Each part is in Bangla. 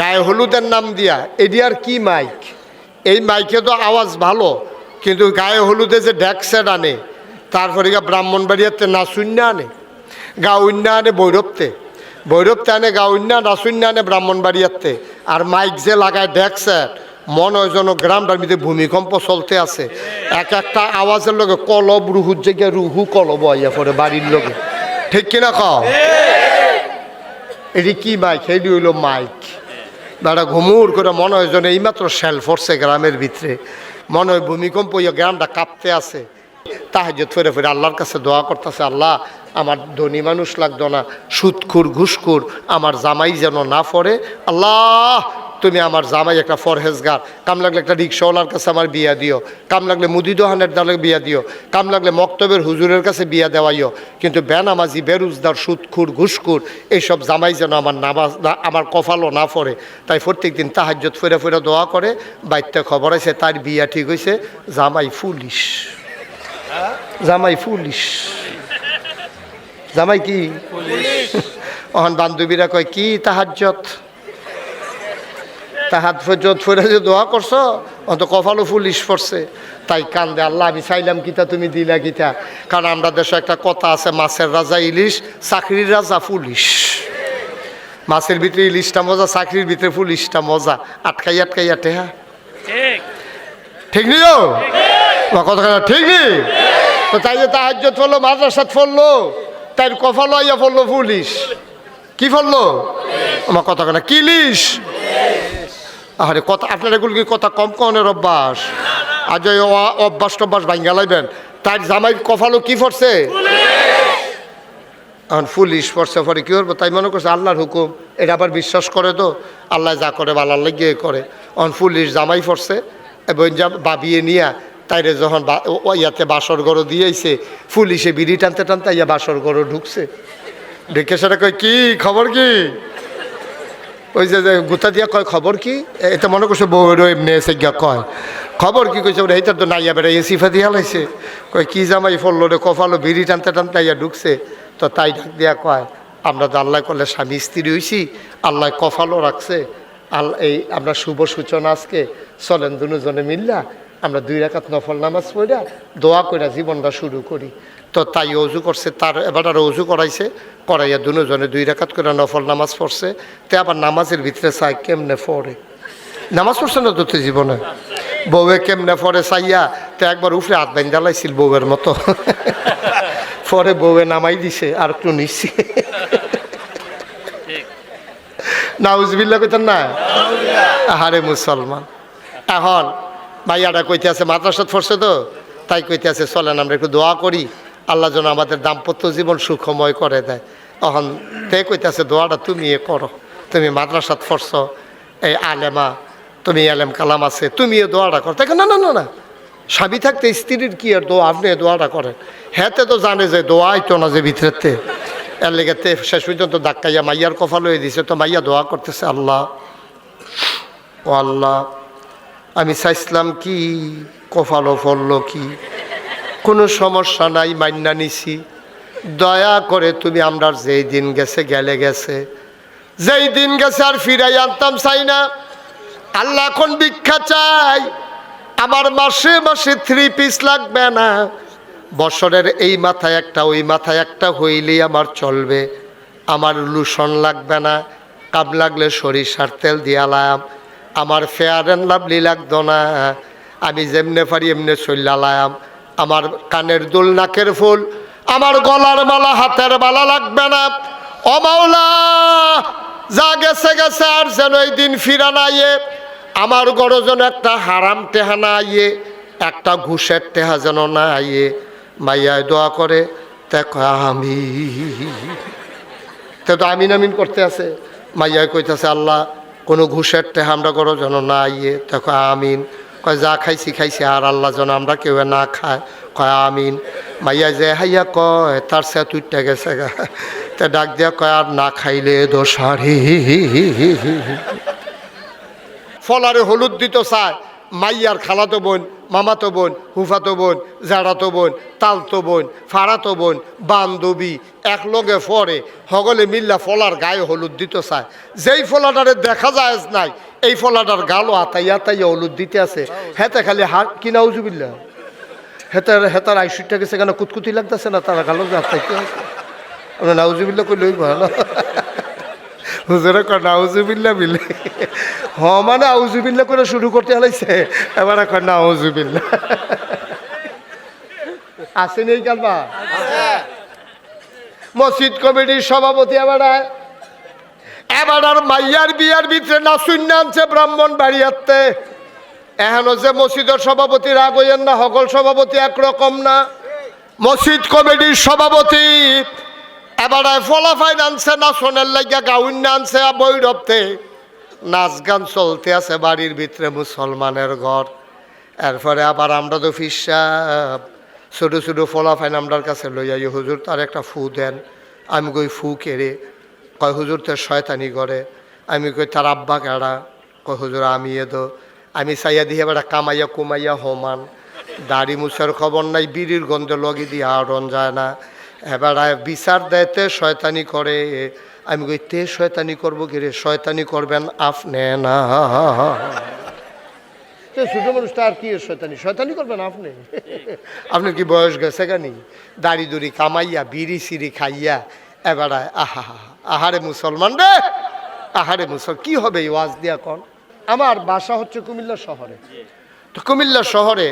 গায়ে হলুদের নাম দিয়া এটি আর কি মাইক? এই মাইকে তো আওয়াজ ভালো কিন্তু গায়ে হলুদে যে ড্যাক সেট আনে তারপরে গা ব্রাহ্মণবাড়িয়াতে না শূন্য আনে গা উন্না আনে বৈরবতে বৈরবতে আনে গা উন্না না শূন্য আনে ব্রাহ্মণবাড়িয়াতে। আর মাইক যে লাগায় ড্যাক সেট মনে হয় যেন গ্রামটার মধ্যে ভূমিকম্প চলতে আছে। এক একটা আওয়াজের লগে কলব রুহুর জায়গায় রুহু কলব আইয়া পড়ে বাড়ির লগে। ঠিক কিনা কও? এটি কি মাইক? এটি হইল মাইক। বেড়া ঘুমুর করে মনে হয় যেন এইমাত্র শ্যাল ফরছে গ্রামের ভিতরে। মনে হয় ভূমিকম্প ইয়ে গ্রামটা কাঁপতে আছে। তাহাজত ফেরে ফেরে আল্লাহর কাছে দোয়া করতেছে, আল্লাহ, আমার ধনী মানুষ লাগতো না, সুৎখুর, ঘুষখুর, আমার জামাই যেন না ফরে আল্লাহ তুমি আমার জামাই একটা ফরহেজগার। কাম লাগলে একটা রিক্সাওয়ালার কাছে আমার বিয়া দিও। কাম লাগলে মুদি দোহানের দালে বিয়া দিও। কাম লাগলে মক্তবের হুজুরের কাছে বিয়া দেওয়াইও। কিন্তু বেনামাজি বেরুজদার সুদখুর ঘুষখুর এইসব জামাই যেন আমার নামাজ না আমার কফালও না পড়ে। তাই প্রত্যেক দিন তাহাজ্জত ফেরে ফেরে দোয়া করে বাইতে খবর আছে তার বিয়া ঠিক হয়েছে জামাই ফুলিশ। জামাই ফুলিশ। জামাই কি? অহন বান্ধবীরা কয় কি তাহাজ্জত তাহাত ফজত ফরে যে দোয়া করছ অন্ত কপালও ফুলিশ পড়ছে। তাই কান্দে আল্লাহ আমি চাইলাম কিতা তুমি দিলা কিতা কারণ আমরা দেশে একটা কথা আছে মাছের রাজা ইলিশ চাকরির রাজা পুলিশ মাছের ভিতরে ইলিশটা মজা চাকরির ভিতরে পুলিশটা মজা। আটকাই আটকাই টেহা ঠিক ঠিক নি কথা ঠিক। নি? তো তাই যে তাহাজ্জত ফললো মাদ্রাসাত ফললো তাই কফালো আইয়া ফললো পুলিশ কি ফললো? আমার কথা কথা কিলিশ আরে কথা আপনার এগুলো কি কথা কম কনের অভ্যাস আজ ওই অভ্যাস টভ্যাস ভাঙ্গা লাইবেন। তার জামাই কফালো কি পড়ছে? এখন পুলিশ পড়ছে পরে, কী করব? তাই মনে করছে, আল্লাহর হুকুম। এটা আবার বিশ্বাস করে তো, আল্লাহ যা করে বা ভালো লাগিয়ে করে। এখন পুলিশ জামাই পড়ছে এবং বাবিয়ে নিয়া, তাইরে যখন ইয়াতে বাসর গড়ো দিয়েছে, পুলিশে বিড়ি টানতে টানতে ইয়া বাসর গড়ো ঢুকছে। ঢুকে সেটা কয়, কি খবর কি? ওই যে গুতা দিয়া কয়, খবর কি? এটা মনে করছে বউ এমনি এসে গিয়া কয়, খবর কি? কইছে, ওরা, এইটার তো নাইয়া বেড়াই সিফা দিয়া লাইছে কয়, কি জামাই ফললো রে কফালো বিড়ি টানতে টানতে আইয়া ঢুকছে। তো তাই ডাক দিয়া কয়, আমরা তো আল্লাহ করলে স্বামী স্ত্রী হইছি, আল্লাহ কফালো রাখছে। আল, এই আমরা শুভ সূচনা আজকে, চলেন দুজনে মিল্লা আমরা দুই রাকাত নফল নামাজ পড়া দোয়া কইরা জীবনটা শুরু করি। তো তাই অজু করছে তার এবার আর অজু করাইছে করাইয়া দুজনে দুই রাকাত করে নফল নামাজ পড়ছে। তে আবার নামাজের ভিতরে চাই কেমনে পড়ে? নামাজ পড়ছে না তো জীবনে? বউয়ে কেমনে পড়ে চাইয়া তো একবার উফরে হাত বাইন জ্বালাইছিল বউয়ের মতো। পরে বউয়ে নামাই দিছে আর একটু নিচ্ছি নাউজবিল্লা কইতেন না? আহারে মুসলমান। এখন ভাইয়াটা কইতে আছে মাদ্রাসাত পড়ছে তো? তাই কইতে আছে চলেন, আমরা একটু দোয়া করি। আল্লাহ যেন আমাদের দাম্পত্য জীবন সুখময় করে দেয়। তখন তে কইতে আছে দোয়াটা তুমি এ করো। তুমি মাদ্রাসাত পড়ছ, এই আলেমা, তুমি আলেম কালাম আছে, তুমি এ দোয়াটা করো। তাই না না না না, স্বামী থাকতে স্ত্রীর কি আর দোয়া? আপনি দোয়াটা করেন। হ্যাঁতে তো জানে যে দোয়াই তো না যে ভিতরেতে। এর লেগেতে শেষ পর্যন্ত ধাক্কাইয়া মাইয়ার কফাল হয়ে দিছে। তো মাইয়া দোয়া করতেছে, আল্লাহ, ও আল্লাহ আমি চাইছিলাম কি কফালো ফললো কি? কোনো সমস্যা নাই মান্না নিছি। দয়া করে তুমি আমরা যেই দিন গেছে, গেলে গেছে। যেই দিন গেছে আর ফিরাই আনতাম চাই না। আল্লাহ এখন ভিক্ষা চাই। আমার মাসে মাসে থ্রি পিস লাগবে না। বছরের এই মাথায় একটা, ওই মাথায় একটা হইলেই আমার চলবে। আমার লুসন লাগবে না। কাম লাগলে সরিষার তেল দিয়ালাম আমার ফেয়ার অ্যান্ড লাভলি লাগতো না আমি যেমনে পারি এমনি চল্লালাম আমার কানের দুল, নাকের ফুল, আমার গলার মালা, হাতের মালা লাগবে না। অমাওলা যা গেছে গেছে আর যেন এই দিন ফিরা না ইয়ে আমার গড় যেন একটা হারাম টেহা না আইয়ে একটা ঘুষের টেহা যেন না আইয়ে মাইয়ায় দোয়া করে, দেখো আমি তে তো আমিন আমিন করতে আছে। মাইয়ায় কইতেছে, আল্লাহ কোনো ঘুষের টেহা আমরা করো যেন না ইয়ে দেখো, আমিন। কয়, যা খাইছি খাইছি, আর আল্লাহ যেন আমরা কেউ না খায়। কয়, আমিন। মাইয়া যে হাইয়া কয়, তার সে তুইটা গেছে গা। তে ডাক দিয়া কয়, আর না খাইলে দোষার হি হি হি হি হি হি। ফলারে হলুদ দিত চায়, মাইয়ার খালাতো বোন। মামাতো বোন, হুফাতো বোন, জাড়াতো বোন, তালতো বোন, ফাড়াতো বোন, বান্ধবী এক লগে ফরে, হগলে মিল্লা ফলার গায়ে হলুদ দিতে চায়। যেই ফলাটারে দেখা যায় নাই, এই ফলাটার গালও আতাইয়া আতাইয়া হলুদ দিতে আছে। হেতে খালি হাত কিনা উজুবিল্লা? হেতার হেতার আইসুটটা গেছে কেন কুতকুতি লাগতেছে না, তারা গালো আতাইতে আছে। আমরা নাউজুবিল্লা করলেই ভালো হুজুরে কর নাউজুবিল্লা বিলে হ মানে আউজুবিল্লা করে শুরু করতে হালাইছে। এবার কর নাউজুবিল্লা আসেন এই কালবা মসজিদ কমিটির সভাপতি এবার। এবার আর মাইয়ার বিয়ার ভিতরে না শূন্য আনছে ব্রাহ্মণ বাড়িয়াতে এখনও যে মসজিদের সভাপতি রাগ হইয়েন না সকল সভাপতি একরকম না। মসজিদ কমিটির সভাপতি এবারে ফলাফাইন আনছে না সোনের লাগিয়া গাউন আনছে বৈরবতে। নাচ গান চলতে আছে বাড়ির ভিতরে মুসলমানের ঘর। এরপরে আবার আমরা তো ফিসাব ছোটো ছোটো ফলাফাইন আমরার কাছে লই যাই হুজুর তার একটা ফু দেন। আমি কই, ফু কেড়ে কয়, হুজুর তোর শয়তানি করে। আমি কই, তার আব্বা কেড়া কয়, হুজুর আমি এ তো আমি চাইয়া দিয়ে বেড়া কামাইয়া কুমাইয়া হমান। দাড়ি মুছার খবর নাই, বিড়ির গন্ধে লগি দিয়ে আড়ন যায় না। এবার বিচার দেয়তে শয়তানি করে। আমি কই তে শয়তানি করব কি রে? শয়তানি করবেন আপনি না। ছোট মানুষটা আর কি শয়তানি? শয়তানি করবেন আপনি? আপনার কি বয়স গেছে গানি দাড়ি দুড়ি কামাইয়া বিড়ি সিড়ি খাইয়া এবার আহা আহারে মুসলমান রে! আহারে মুসল কি হবে ওয়াজ দিয়া কন? আমার বাসা হচ্ছে কুমিল্লা শহরে। তো কুমিল্লা শহরে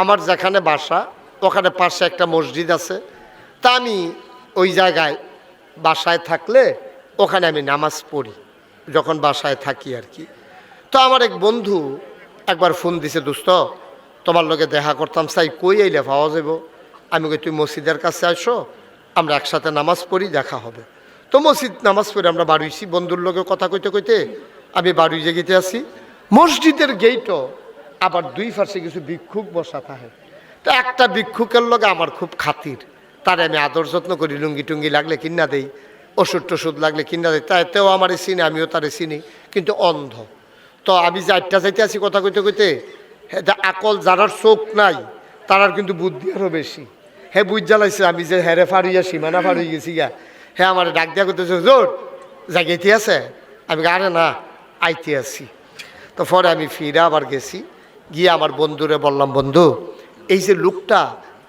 আমার যেখানে বাসা ওখানে পাশে একটা মসজিদ আছে। তা আমি ওই জায়গায় বাসায় থাকলে ওখানে আমি নামাজ পড়ি, যখন বাসায় থাকি আর কি। তো আমার এক বন্ধু একবার ফোন দিছে, দোস্ত, তোমার লোকে দেখা করতাম চাই কই আইলে পাওয়া যাব আমি কই, তুই মসজিদের কাছে আসো আমরা একসাথে নামাজ পড়ি, দেখা হবে। তো মসজিদ নামাজ পড়ে আমরা বাড়িছি বন্ধুর লোকে কথা কইতে কইতে আমি বাড়ি জেগিতে আসি। মসজিদের গেইটও আবার দুই পাশে কিছু ভিক্ষুক বসা থাকে। তো একটা ভিক্ষুকের লগে আমার খুব খাতির। তারে আমি আদর যত্ন করি লুঙ্গি টুঙ্গি লাগলে কিনা দেই ওষুধ টষুধ লাগলে কিনা দেয় তাতেও আমারে চিনি, আমিও তারে চিনি, কিন্তু অন্ধ। তো আমি যে আটটা যাইতে আছি কথা কইতে কইতে আকল যারার চোখ নাই, তারার কিন্তু বুদ্ধি আরও বেশি। হে বুঝ জ্বালাইছে, আমি যে হেরে ফাড়ুইয়া সীমানা ফাড়ুই গেছি গা, হে আমার ডাক দিয়া করতেছে জোর জাগাইতে আছে? আমি আরে না, আইতে আছি। তো পরে আমি ফিরে আবার গেছি, গিয়ে আমার বন্ধুরে বললাম, বন্ধু, এই যে লোকটা,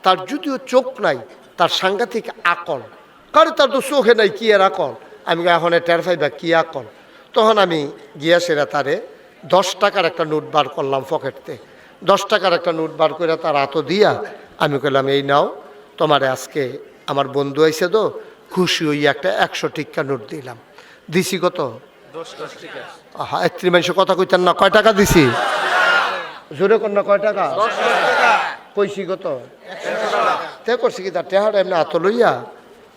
তার যদিও চোখ নাই তার সাংঘাতিক আকল। কারণ তার তো চোখে নাই কি আর আকল? আমি এখন টের পাইবা কি আকল? তখন আমি গিয়া সেরা তারে দশ টাকার একটা নোট বার করলাম পকেটতে দশ টাকার একটা নোট বার করে তার হাত দিয়া আমি কইলাম এই নাও তোমারে আজকে আমার বন্ধু আইছে তো খুশি হই একটা একশো টিক্কা নোট দিলাম। দিছি কত? আহা একত্রি মানুষ কথা কইতেন না কয় টাকা দিছি? জোরে না কয় টাকা। কইছি কত? তে করছি কি, তার টেহার এমনি হাত লইয়া,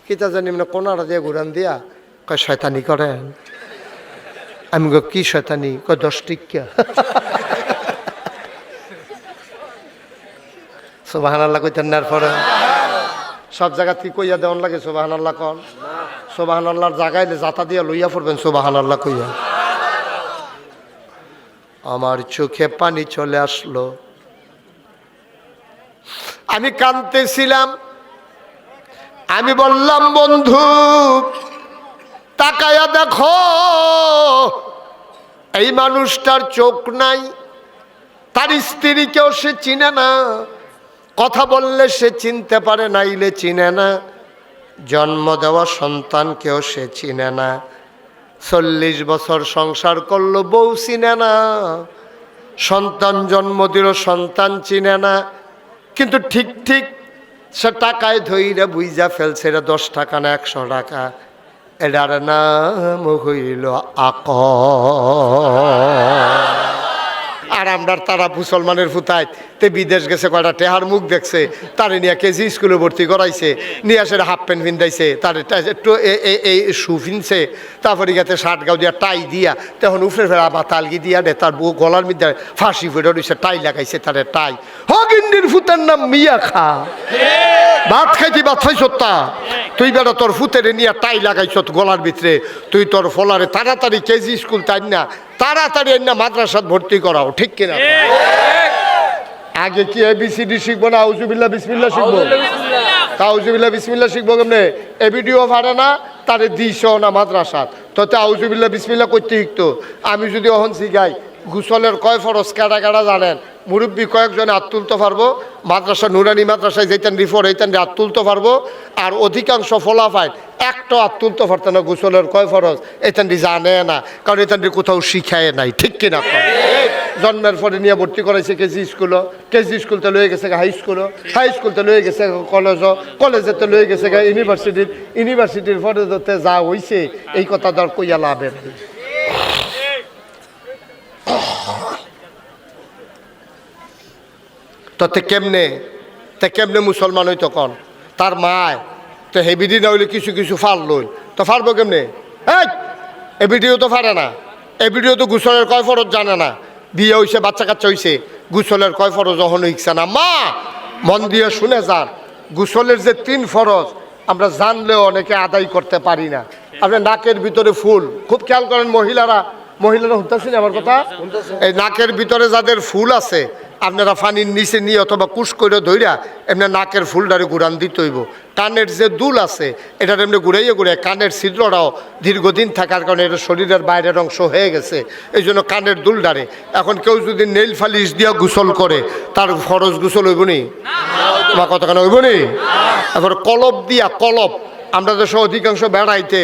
কিতা জানি এমনি কোনারা দিয়ে ঘুরান দিয়া, কয়, শয়তানি করেন? আমি গো কি শয়তানি? কয়, দশ টিক্কা। সোবাহান কইতেন না পরে সব জায়গা কি কইয়া দেওয়ান লাগে সোবাহান আল্লাহ কন। সোবাহান আল্লাহর জায়গায় যাতা দিয়া লইয়া পড়বেন সোবাহান আল্লাহ কইয়া। আমার চোখে পানি চলে আসলো। আমি কাঁদতেছিলাম। আমি বললাম, বন্ধু, তাকায়া দেখো, এই মানুষটার চোখ নাই, তার স্ত্রীকেও সে চিনে না। কথা বললে সে চিনতে পারে না ইলে চিনে না। জন্ম দেওয়া সন্তানকেও সে চিনে না। চল্লিশ বছর সংসার করল, বউ চিনে না। সন্তান জন্ম দিল, সন্তান চিনে না। কিন্তু ঠিক ঠিক সে টাকায় ধইরে বুঝা ফেলছে, এটা দশ টাকা না একশো টাকা। এটার নাম হইল আক আর আমরা তারা মুসলমানের ফুতায় তে বিদেশ গেছে, কয়টা টেহার মুখ দেখছে, তারে নিয়ে কেজি স্কুলে ভর্তি করাইছে, নিয়ে আসে হাফ প্যান্ট পিন্ধাইছে, তার এই শু ফিনছে, তারপরে গেছে শার্ট গাও দিয়া টাই দিয়া, তখন উফরে ফেরা বা তালগি দিয়া দে তার বউ গলার মধ্যে ফাঁসি ফুটে রয়েছে টাই লাগাইছে তারে টাই। হগিন্ডির ফুতের নাম মিয়া খা। ভাত খাইতি ভাত খাইছ তা? তুই বেটা তোর ফুতেরে নিয়ে টাই লাগাইছ গলার ভিতরে, তুই তোর ফলারে তাড়াতাড়ি কেজি স্কুল তাই না তাড়াতাড়ি না মাদ্রাসাত ভর্তি করাও ঠিক কিনা? আগে কি এবিসিডি শিখব না আউজুবিল্লা বিসমিল্লা শিখব? তাউজুবিল্লা বিসমিল্লা শিখব কেমনে? এ ভিডিও পারে না তারে দিস না মাদ্রাসাত। ততে আউজুবিল্লা বিসমিল্লা করতে শিখতো। আমি যদি অহন শিখাই গুসলের কয় ফরস কাটা কাটা জানেন? মুরব্বী কয়েকজনে হাত তুলতে পারব। মাদ্রাসা, নুরানি মাদ্রাসায় যেতেন রিফোর হইতেন হাত তুলতে পারব। আর অধিকাংশ ফলাফাইন একটা হাত তুলতে পারতো না গুসলের কয় ফরস এতেনটি জানে না, কারণ এতেনটি কোথাও শিখায় নাই। ঠিক কিনা? জন্মের পরে নিয়ে ভর্তি করাইছে কেজি স্কুলও। কেজি স্কুলতে লয়ে গেছে হাই স্কুলও হাই স্কুলতে লয়ে গেছে কলেজও কলেজেতে লয়ে গেছে ইউনিভার্সিটির ইউনিভার্সিটির পরে যা হইছে, এই কথা দর কইয়া লাভের নেই। তো তে কেমনে? তে কেমনে মুসলমান হইতো কন? তার মায়, তো হেবিডি না হইলে কিছু কিছু ফাল লইল। তো ফারবো কেমনে? এই এ ভিডিও তো ফারে না। এ ভিডিও তো গুসলের কয় ফরজ জানে না। বিয়ে হইছে, বাচ্চা কাচ্চা হইছে, গুসলের কয় ফরজ যখন হইছে না। মা, মন দিয়ে শুনে যান। গুসলের যে তিন ফরজ, আমরা জানলেও অনেকে আদায় করতে পারি না। আপনি নাকের ভিতরে ফুল, খুব খেয়াল করেন মহিলারা। মহিলারা শুনতেছেন আমার কথা? এই নাকের ভিতরে যাদের ফুল আছে আপনারা ফানির নিচে নিয়ে অথবা কুশ করে ধইরা এমনি নাকের ফুলটারে গুড়ান দিতে হইব। কানের যে দুল আছে, এটার এমনি ঘুরাইয়ে ঘুরে কানের ছিদ্রটাও দীর্ঘদিন থাকার কারণে এটা শরীরের বাইরের অংশ হয়ে গেছে। এই জন্য কানের দুলডারে। এখন কেউ যদি নেইল ফালিশ দিয়া গোসল করে, তার ফরজ গোসল হইব নি? বা কতখানে হইব নি? এবার কলব দিয়া কলব, আমরা দেশে অধিকাংশ বেড়াইতে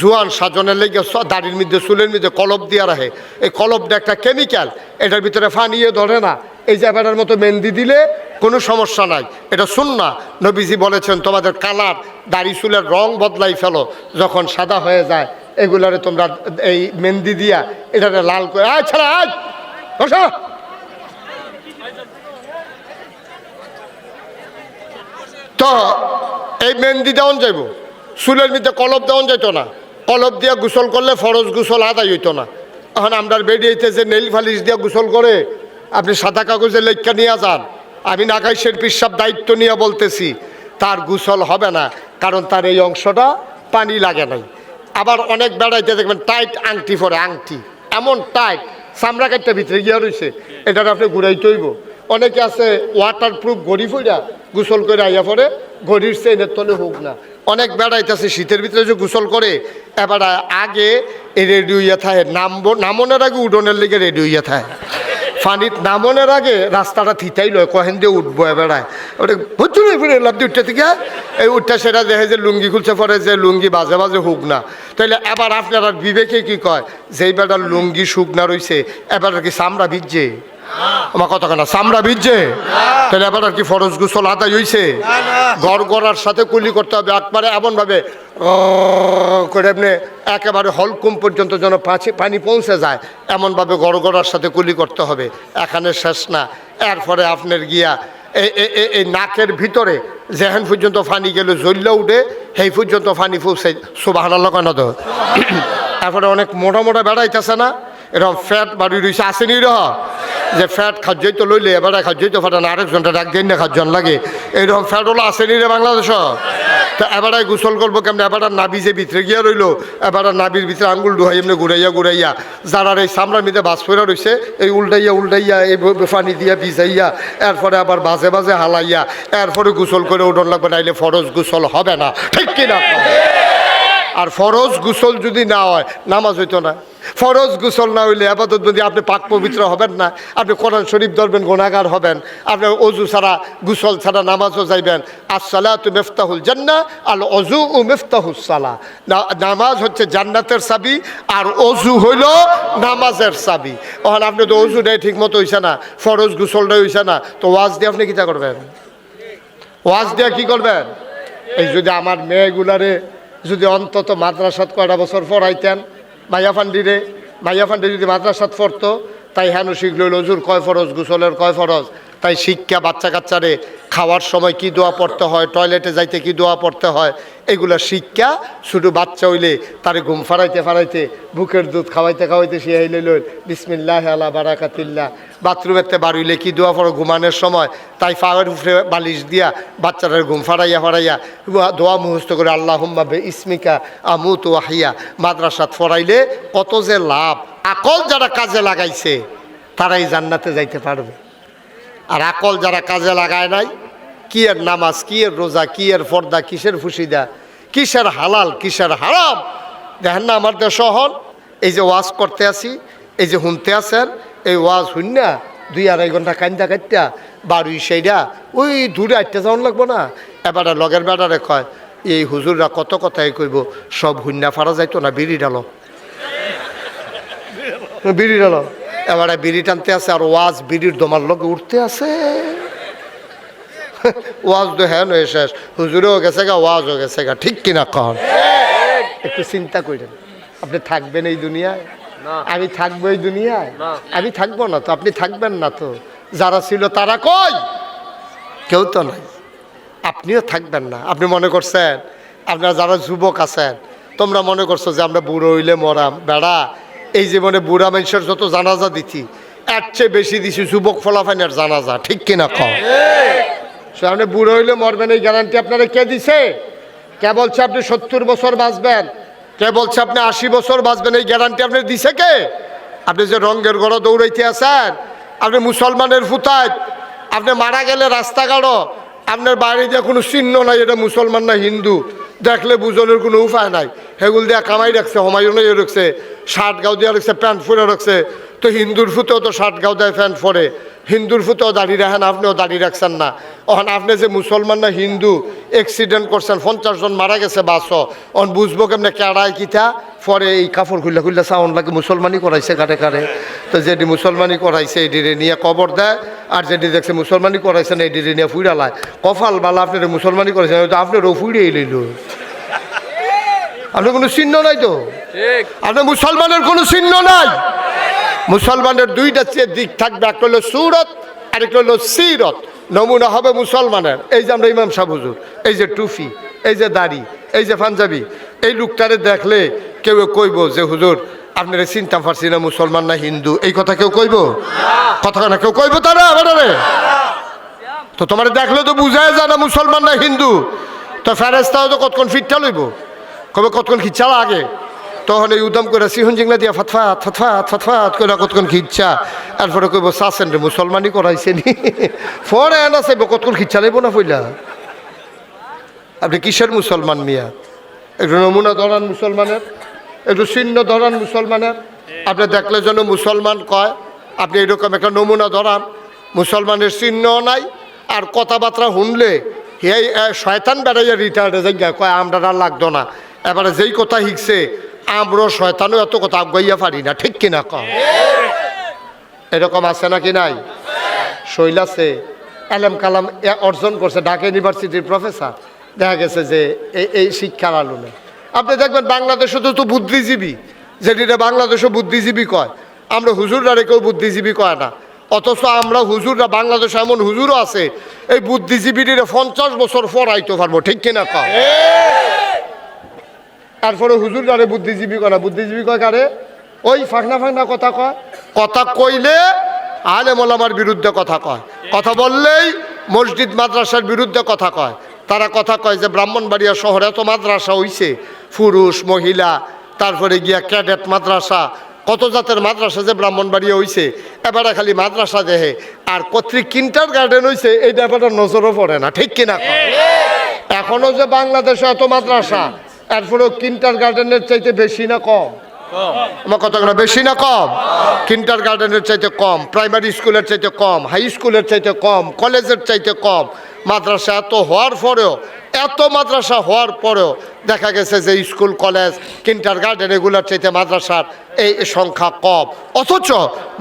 জোয়ান সাজনের লেগে দাড়ির মধ্যে, চুলের মধ্যে কলব দিয়া রাখে। এই কলবটা একটা কেমিক্যাল এটার ভিতরে ফানিয়ে ধরে না। এই বেড়ার মতো মেহেন্দি দিলে কোনো সমস্যা নাই। এটা শুন না নবীজি বলেছেন, তোমাদের কালার, দাড়ি, চুলের রং বদলাই ফেলো। যখন সাদা হয়ে যায়, এগুলারে তোমরা এই মেহেন্দি দিয়া এটারে লাল করে, আয় ছাড়া, আয়! তো এই মেহেন্দি দেওয়ান যাইব। চুলের মধ্যে কলব দেওয়ান যাইতো না। কলব দিয়া গোসল করলে ফরজ গোসল আদায় হইতো না। এখন আমরা বেরিয়েতে যে নেইল ফালিশ দিয়া গোসল করে আপনি সাদা কাগজে লেখা নিয়ে যান। আমি নাগাইশের পিসাব দায়িত্ব নিয়ে বলতেছি, তার গোসল হবে না, কারণ তার এই অংশটা পানি লাগে নাই। আবার অনেক বেড়াইতে দেখবেন টাইট আংটি পরে, আংটি, এমন টাইট, চামড়া কাটটা ভিতরে গিয়া রয়েছে এটা আপনি ঘুরাই হইব। অনেকে আছে ওয়াটার প্রুফ ঘড়ি ফইরা গোসল করে আইয়া পরে ঘড়ির চেনের তলে হোক না। অনেক বেড়াইতেছে, শীতের ভিতরে যে গোসল করে, এবার আগে এই রেডি হইয়া থাকে নামবো নামনের আগে উডনের লেগে রেডি হইয়া থাকে ফানিত নামনের আগে রাস্তাটা থিতাই লয়, কহেন দিয়ে উঠবো এবেড়ায় ওটা প্রচুর ফিরে লাভ দিয়ে উঠতে থেকে, এই উঠটা সেটা দেখে যে লুঙ্গি খুলছে পরে যে লুঙ্গি বাজে বাজে হুক না। তাহলে এবার আপনারা বিবেকে কি কয়? যেই বেটার লুঙ্গি শুকনা রয়েছে এবার কি চামড়া ভিজছে? আমার কথা কেনা চামড়া ভিজছে? তাহলে এবার আর কি ফরজ গুসল আদায় হইছে? গড় গড়ার সাথে কুলি করতে হবে একবারে এমনভাবে করে এমনি একেবারে হলকুম পর্যন্ত যেন পাছি- পানি পৌঁছে যায় এমনভাবে গড় গড়ার সাথে কুলি করতে হবে। এখানে শেষ না। এরপরে আপনার গিয়া এই নাকের ভিতরে যেখান পর্যন্ত ফানি গেল জ্বললে উঠে সেই পর্যন্ত ফানি পৌঁছে সুবাহ কেন তো? তারপরে অনেক মোটা মোটা বেড়াইতেছে না? এরকম ফ্যাট বাড়ি রয়েছে আসেনি রহ। যে ফ্যাট খাদ্যই তো লইলে, এবারে খাদ্যই তো ফাটান, আরেকজনটা ডাক দিন না খাদ্যন লাগে। এইরকম ফ্যাট হলো আসেনি রে বাংলাদেশ। তা এবারে গোসল করব কেমন? এবার নাবি যে ভিতরে গিয়া রইল, এবার নাবির ভিতরে আঙ্গুল ডুহাই এমনি ঘুরাইয়া ঘুরাইয়া যারা এই সামলার মধ্যে বাস ফেরা রয়েছে এই উল্টাইয়া উল্টাইয়া, এই পানি দিয়া ভিজাইয়া, এরপরে আবার বাজে বাজে হালাইয়া, এরপরে গোসল করে উঠন লাগবে, নাইলে ফরজ গোসল হবে না। ঠিক কিনা? আর ফরজ গোসল যদি না হয়, নামাজ হইতো না। ফরজ গোসল না হইলে আপাতত যদি আপনি পাক পবিত্র হবেন না। আপনি কোরআন শরীফ ধরবেন গোনাগার হবেন। আপনি অজু ছাড়া, গুসল ছাড়া নামাজও যাইবেন। আসসালা তু মেফতাহুল জান্না আল অজু ও মেফতাহুল সালা নামাজ হচ্ছে জান্নাতের চাবি, আর অজু হইল নামাজের চাবি। ওখানে আপনি তো অজুটাই ঠিক মতো হইছে না। ফরজ গুসল গোসলটাই হইছে না। তো ওয়াজ দিয়ে আপনি কিতা করবেন? ওয়াজ দিয়ে কি করবেন? এই যদি আমার মেয়েগুলারে যদি অন্তত মাদ্রাসাত কয়টা বছর পড়াইতেন মাইয়া ফান্ডিরে মাইয়া ফান্ডি যদি মাদ্রাসাত পড়তো, তাই হেন শিখলো লজুর কয় ফরজ, গুসলের কয় ফরজ? তাই শিক্ষা বাচ্চা কাচ্চারে খাওয়ার সময় কি দোয়া পড়তে হয়, টয়লেটে যাইতে কি দোয়া পড়তে হয়, এগুলা শিক্ষা শুধু বাচ্চা হইলে তারে ঘুম ফারাইতে ফারাইতে বুকের দুধ খাওয়াইতে খাওয়াইতে সে হইলে লইল, বিসমিল্লাহ আলা বারাকাতিল্লাহ। বাথরুমেতে বাড়িলে কি দোয়া পড়ো ঘুমানোর সময়, তাই পাওয়ার উপরে বালিশ দিয়া বাচ্চাটার ঘুম ফারাইয়া ফারাইয়া দোয়া মুহস্ত করে আল্লাহ বে ইসমিকা আমুত ওয়াহিয়া। মাদ্রাসাত ফরাইলে কত যে লাভ, আকল যারা কাজে লাগাইছে, তারাই জান্নাতে যাইতে পারবে। আর আকল যারা কাজে লাগায় নাই, কি এর নামাজ, কি এর রোজা, কি এর পর্দা কিসের ফুসিদা, কিসের হালাল, কিসের হারাম? দেখেন না আমার দেশ হন এই যে ওয়াজ করতে আসি এই যে শুনতে আসেন এই ওয়াজ শুননা দুই আড়াই ঘণ্টা কান্দা কাটটা বাড়ি সেইটা ওই দূরে আটটা যাওয়ান লাগবো না। এবারে লগের বেড়ারে কয়, এই হুজুররা কত কথাই কইব, সব হুন্না ফারা যাইতো না, বিড়ি ডালো বিড়ি ডালো এবারে বিড়ি টানতে আছে আর ওয়াজ বিড়ির দমার লগে উঠতে আছে। ওয়াজ তো হ্যাঁ নয় শেষ। হুজুরেও গেছে গা ওয়াজও গেছে গা ঠিক কিনা কন? একটু চিন্তা করেন আপনি থাকবেন এই দুনিয়ায়? আমি থাকব এই দুনিয়ায়? আমি থাকব না তো আপনি থাকবেন না তো। যারা ছিল তারা কই? কেউ তো নাই। আপনিও থাকবেন না। আপনি মনে করছেন? আপনারা যারা যুবক আছেন তোমরা মনে করছ যে আমরা বুড়ো হইলে মরাম। বেড়া এই জীবনে বুড়া মানুষের যত জানাজা দিছি এর চেয়ে বেশি দিছি যুবক ফলাফাইনের জানাজা ঠিক কিনা কম সে আপনি বুড়ো হইলে মরবেন এই গ্যারান্টি আপনারা কে দিছে? কে বলছে আপনি সত্তর বছর বাঁচবেন? কে বলছে আপনি আশি বছর বাঁচবেন এই গ্যারান্টি আপনি দিছে কে? আপনি যে রঙ্গের গড় দৌড়াইতে আছেন আপনি মুসলমানের ফুতায় আপনি মারা গেলে রাস্তাঘাটও আপনার বাড়ি দিয়ে কোনো চিহ্ন নাই এটা মুসলমান না হিন্দু। দেখলে বুঝনের কোনো উপায় নাই। হেগুল দিয়া কামাই রাখছে, হমায়ুনে রাখছে, শার্ট গাও দিয়া রাখছে, প্যান্ট ফুলে রাখছে। তো হিন্দুর ফুতেও তো শার্ট গাও দেয়, প্যান্ট ফরে। হিন্দুর ফুতেও দাঁড়িয়ে রাখেন, আপনিও দাঁড়িয়ে রাখছেন না। ওখানে আপনি যে মুসলমান না হিন্দু অ্যাক্সিডেন্ট করছেন পঞ্চাশ জন মারা গেছে বাসও অন বুঝব কেমনে কেড়ায় কিতা? পরে এই কাপড় খুললে খুললে সাউন্ড লাগে মুসলমানই করাইছে কাটে কাটে তো যেটি মুসলমানই করাইছে এটিরে নিয়ে কবর দেয় আর যেটি দেখছে মুসলমানই করাইছে না এটিরে নিয়ে ফুইরালায় কফাল বালা আপনার মুসলমানই করাইছে হয়তো আপনারও ফুইরেই লইল। আপনার কোনো চিহ্ন নাই তো? আপনার মুসলমানের কোনো চিহ্ন নাই? মুসলমানের দুইটা চেয়ে দিক থাকবে একটা হলো সুরত আর একটা হলো সিরত। নমুনা হবে মুসলমানের। এই যে আমরা ইমাম সাহ হুজুর, এই যে টুফি, এই যে দাড়ি, এই যে পাঞ্জাবি, এই লোকটারে দেখলে কেউ কইব যে, হুজুর, আপনারা চিন্তা পারছি না মুসলমান না হিন্দু। এই কথা কেউ কইব? কথা না, কেউ কইব তারা আবার তো তোমার দেখলে তো বুঝায় যায় না মুসলমান না হিন্দু। তো ফেরেস্তাও তো কতক্ষণ ফিটটা লইব? কবে কতক্ষণ খিচ্ছা লাগে তখন এই উদাম করে সিহন জিংলা দিয়া ফাতফাত ফাতফাত ফাতফাত করে কতক্ষণ খিচ্ছা। এরপরে কইব চাচ্ছেন রে মুসলমানই করাইছে নি। ফরে এনা চাইব কতক্ষণ খিচ্ছা লাইব না পইলা। আপনি কিসের মুসলমান মিয়া? একটু নমুনা ধরান মুসলমানের একটু চিহ্ন ধরান মুসলমানের। আপনি দেখলে যেন মুসলমান কয় আপনি এরকম একটা নমুনা ধরান। মুসলমানের চিহ্ন নাই আর কথাবার্তা শুনলে এ, শয়তান বেড়াইয়া রিটায়ার্ডে যাই কয় আমরা লাগতো না। এবারে যেই কথা শিখছে আমরাও শয়তানও এত কথা আগাইয়া পারি না, ঠিক কিনা কম এরকম আছে নাকি নাই? শৈল আছে এলএম কালাম অর্জন করছে, ঢাকা ইউনিভার্সিটির প্রফেসর। দেখা গেছে যে এই শিক্ষার আলোনে। আপনি দেখবেন বাংলাদেশে তো তো বুদ্ধিজীবী যেটিতে বাংলাদেশও বুদ্ধিজীবী কয়। আমরা হুজুররা কেউ বুদ্ধিজীবী কয় না। অথচ আমরা হুজুররা, বাংলাদেশে এমন হুজুরও আছে, এই বুদ্ধিজীবীটিরে পঞ্চাশ বছর পর পড়াইতে পারব, ঠিক কিনা কয় তারপরে হুজুর কারে বুদ্ধিজীবী না? বুদ্ধিজীবী কয় কারে? ওই ফাঁকনা ফাঁকনা কথা কয়। কথা কইলে আলে মোলামার বিরুদ্ধে কথা কয়। কথা বললেই মসজিদ মাদ্রাসার বিরুদ্ধে কথা কয়। তারা কথা কয় যে ব্রাহ্মণবাড়িয়া শহরে এত মাদ্রাসা হইছে পুরুষ মহিলা তারপরে গিয়া ক্যাডেট মাদ্রাসা কত জাতের মাদ্রাসা যে ব্রাহ্মণবাড়িয়া হইছে এবারে খালি মাদ্রাসা দেহে। আর কর্তৃক কিন্টার গার্ডেন হইছে এই ব্যাপারটা নজরও পড়ে না ঠিক কিনা কয়? এখনও যে বাংলাদেশে এত মাদ্রাসা এরপরেও কিন্টার গার্ডেনের চাইতে বেশি না কম? আমার কতগুলো বেশি না কম? কিন্টার গার্ডেনের চাইতে কম প্রাইমারি স্কুলের চাইতে কম হাই স্কুলের চাইতে কম কলেজের চাইতে কম মাদ্রাসা এত হওয়ার পরেও এত মাদ্রাসা হওয়ার পরেও দেখা গেছে যে স্কুল কলেজ কিন্টার গার্ডেন এগুলোর চাইতে মাদ্রাসার এই সংখ্যা কম। অথচ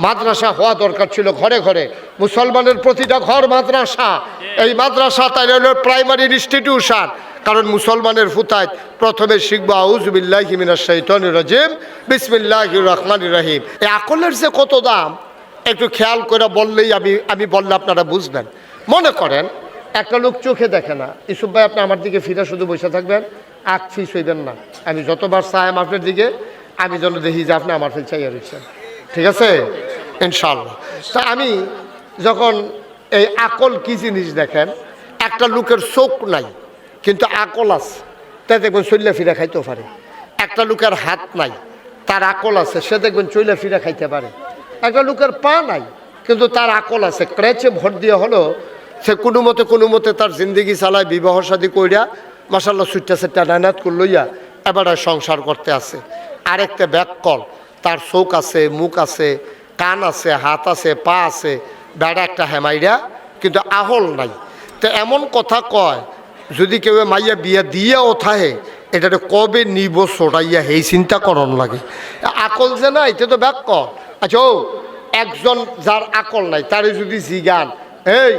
মাদ্রাসা হওয়া দরকার ছিল ঘরে ঘরে। মুসলমানের প্রতিটা ঘর মাদ্রাসা। এই মাদ্রাসা তাই হলো প্রাইমারি ইনস্টিটিউশন। কারণ মুসলমানের ফুতায় প্রথমে শিখব আউজবিল্লাহ হিমিনা রাজিম বিসমিল্লাহ রহমান রাহিম। এই আকলের যে কত দাম, একটু খেয়াল করে বললেই আমি আমি বললে আপনারা বুঝবেন। মনে করেন, একটা লোক চোখে দেখে না। ইসুফ ভাই, আপনি আমার দিকে ফিরে শুধু বসে থাকবেন, আখ ফিস হইবেন না। আমি যতবার চাইম আপনার দিকে, আমি যেন দেখি যে আপনি আমার ফিল চাইয়া রয়েছেন। ঠিক আছে? ইনশাল্লাহ তা আমি যখন এই আকল কি জিনিস দেখেন, একটা লোকের চোখ নাই। কিন্তু আকল আছে। তাই দেখবেন চল্লা ফিরা খাইতেও পারে। একটা লোকের হাত নাই, তার আকল আছে, সে দেখবেন চল্লা ফিরা খাইতে পারে। একটা লোকের পা নাই, কিন্তু তার আকল আছে। ক্রেচে ভোট দিয়ে হলো, সে কোনো মতে কোনো মতে তার জিন্দগি চালায়, বিবাহ শাদী কইরা মাসাল্লাহ সুইটা সেটা নানাত করলইয়া এবারে সংসার করতে আছে। আরেকটা ব্যাককল, তার চোখ আছে, মুখ আছে, কান আছে, হাত আছে, পা আছে, বেড়া একটা হেমাইরা, কিন্তু আহল নাই। তো এমন কথা কয় যদি কেউ মাইয়া বিয়া দিয়া ওঠাহে এটাতে কবে নিব সরাইয়া সেই চিন্তা করন লাগে। আকল যে না এটা তো ব্যাক আচ্ছা ও, একজন যার আকল নাই তারে যদি জিগান, এই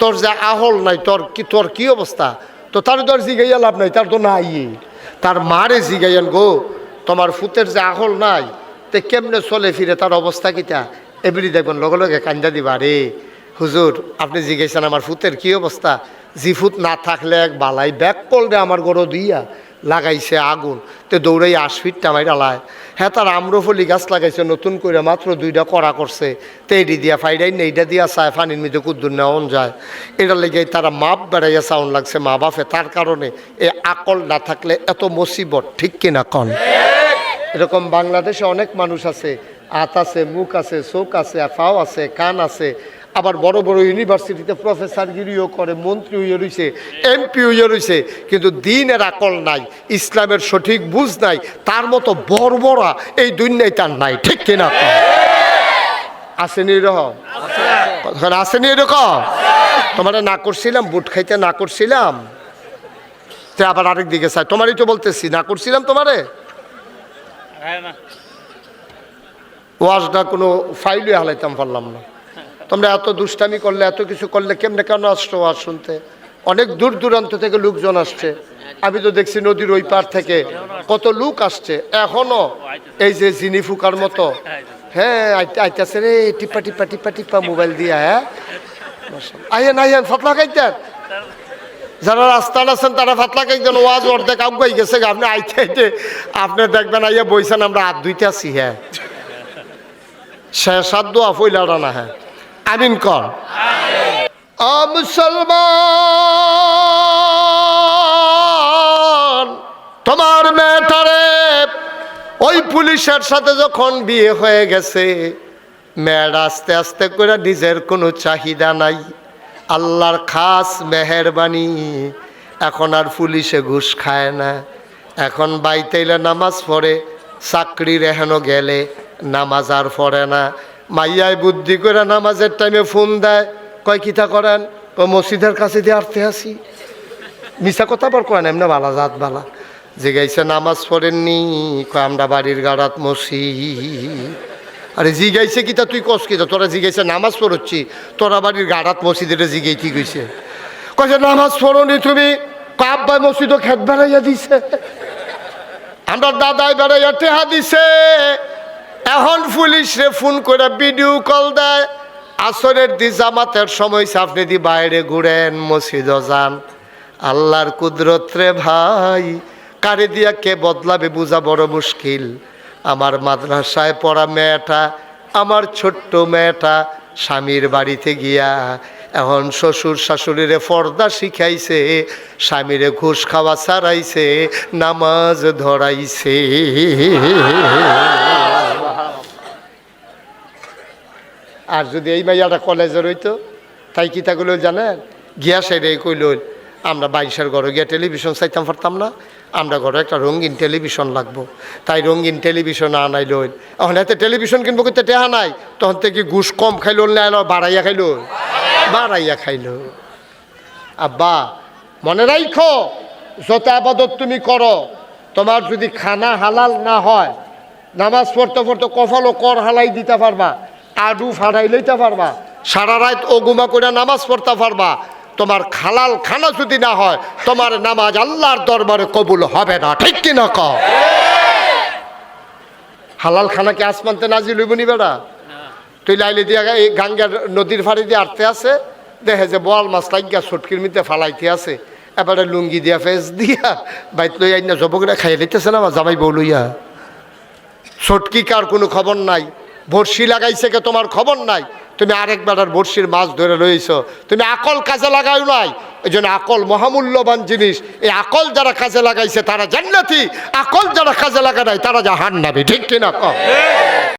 তোর যে আহল নাই তোর কি তোর কি অবস্থা তো তার তো আর জিগাইয়া লাভ নাই তার তো নাই তার মারে জিগাইয়ান, গো তোমার ফুতের যে আহল নাই, তে কেমনে চলে ফিরে তার অবস্থা কিটা এবারই দেখবেন লগে লগে কান্দা দিবা রে হুজুর আপনি জিজ্ঞেসেন আমার ফুতের কি অবস্থা জি ফুত না থাকলে এক বালাই ব্যাক করলে আমার গরো দিয়া লাগাইছে আগুন। তো দৌড়াই আশ ফিট টামাই ডালায় হ্যাঁ তার আম্রফলি গাছ লাগাইছে, নতুন করে মাত্র দুইটা করা করছে। তো এডি দিয়া ফাইডাই নেইটা দিয়া চায় ফানির মধ্যে কুদ্দুর নেওয়ন যায়। এটা লেগে তারা মাপ বেড়াইয়া সাউন্ড লাগছে মা বাপে। তার কারণে এ আকল না থাকলে এত মুসিবত, ঠিক কিনা কন? এরকম বাংলাদেশে অনেক মানুষ আছে, হাত আছে, মুখ আছে, চোখ আছে, পাও আছে, কান আছে। আবার বড় বড় ইউনিভার্সিটিতে প্রফেসরগিরিও করে মন্ত্রী হইয়ে রয়েছে এমপি হইয়ে রয়েছে কিন্তু দিনের আকল নাই ইসলামের সঠিক বুঝ নাই তার মতো বর্বরা এই দুনিয়ায় তার নাই ঠিক কিনা? আসেনি এরকম? আসেনি এরকম? তোমার না করছিলাম বুট খাইতে না করছিলাম। তো আবার আরেক দিকে চাই তোমারই তো বলতেছি না করছিলাম তোমারে? ওয়াজটা কোনো ফাইলই হালাইতাম পারলাম না। তোমরা এত দুষ্টামি করলে, এত কিছু করলে কেমনে কেন আসছো ওয়াজ শুনতে? অনেক দূর দূরান্ত থেকে লোকজন আসছে। আমি তো দেখছি নদীর ওই পার থেকে কত লোক আসছে। এখনও এই যে জিনি ফুকার মতো। হ্যাঁ আইতে- আইতাছে রে, টিপা টিপা টিপা টিপা মোবাইল দিয়া হ্যাঁ? আইয়েন আইয়েন, ফাতলা খাইতেন? যারা রাস্তায় আছেন, তারা ফাতলা খাইতেন। ওয়াজ অর্ধেক আগুয়াই গেছে। আপনি আইতে আইতে, আপনি দেখবেন আইয়া বইছেন, আমরা হাত দুইতে আছি হ্যাঁ। শেষ হাত দোয়া ফইলাটা না হ্যাঁ। আমিন কর। মুসলমান, তোমার মেয়েটারে ওই পুলিশের সাথে যখন বিয়ে হয়ে গেছে, মেয়ের আস্তে আস্তে করে নিজের কোনো চাহিদা নাই। আল্লাহর খাস মেহরবানি, এখন আর পুলিশে ঘুষ খায় না। এখন বাইতেইলে নামাজ পড়ে চাকরি রেহানো গেলে নামাজ আর পড়ে না। মাইয়ায় বুদ্ধি করে নামাজের টাইমে ফোন দেয়, কয়, কিতা করেন? ও মসজিদের কাছে দিয়ে আরতে আসি। মিশা কথা বর কয় না, এমনি বালা, জাত বালা। যে জিগাইছে, নামাজ পড়েননি? কয়, আমরা বাড়ির গাড়াত মসি। আরে, জিগাইছে কিতা? তুই কস কিতা? তোরা জিগাইছে, নামাজ পড়ছি তোরা বাড়ির গাড়াত মসজিদের জিগাই কি হয়েছে কয়েছে নামাজ পড়নি তুমি? কয়, আব্বাই মসজিদও খেত বেড়াইয়া দিছে। আমার দাদাই বেড়াইয়া টেহা দিছে। এখন পুলিশ রে ফোন করে ভিডিও কল দেয়। আসরের দি জামাতের সময় আপনি দি বাইরে ঘুরেন মসজিদ যান আল্লাহর কুদরত রে ভাই, কারে দিয়া কে বদলাবে বোঝা বড় মুশকিল। আমার মাদ্রাসায় পড়া মেয়েটা, আমার ছোট্ট মেয়েটা স্বামীর বাড়িতে গিয়া এখন শ্বশুর শাশুড়িরে পর্দা শিখাইছে, স্বামীরে ঘুষ খাওয়া ছাড়াইছে, নামাজ ধরাইছে। আর যদি এই মাইয়াটা কলেজে রইতো, তাই কি তাগুলো জানেন গিয়া সেরে কইল, আমরা বাইশের ঘরে গিয়া টেলিভিশন চাইতাম পারতাম না, আমরা ঘরে একটা রঙিন টেলিভিশন লাগবো। তাই রঙিন টেলিভিশন আনাই লইল এখন এতে টেলিভিশন কিনবো কিন্তু টেহা নাই, তখন থেকে ঘুষ কম খাইল বাড়াইয়া খাইল? বাড়াইয়া খাইল। আব্বা, মনে রাখো যত আবাদত তুমি করো, তোমার যদি খানা হালাল না হয় নামাজ পড়তে পড়তে কফালো কর হালাই দিতে পারবা আডু ফাড়াই লইতে পারবা, সারা রাত ওগুমা করে নামাজ পড়তে পারবা। তোমার খালাল খানা যদি না হয়, তোমার নামাজ আল্লাহর দরবারে কবুল হবে না, ঠিক কি না ক হালাল খানাকে আসমানতে নাজি লইবনি বেড়া? তুই লাইলে দিয়া এই গাঙ্গার নদীর ফাড়ি দিয়ে আটতে আছে দেখে যে বল মাছ লাগিয়া ছটকির মধ্যে ফালাইতে আছে। এবারে লুঙ্গি দিয়া, ফেস দিয়া, বাইত লই আইনা জবকরা খাইয়ে দিতেছে না, আমার জামাই বউ লইয়া। ছটকি কার কোনো খবর নাই। বর্ষি লাগাইছে কে তোমার খবর নাই? তুমি আরেক বেড়ার বর্ষির মাছ ধরে রয়েছ। তুমি আকল কাজে লাগাও নাই। এই জন্য আকল মহামূল্যবান জিনিস। এই আকল যারা কাজে লাগাইছে তারা জান্নাতি। আকল যারা কাজে লাগা নাই তারা যা জাহান নাবি ঠিক কিনা কম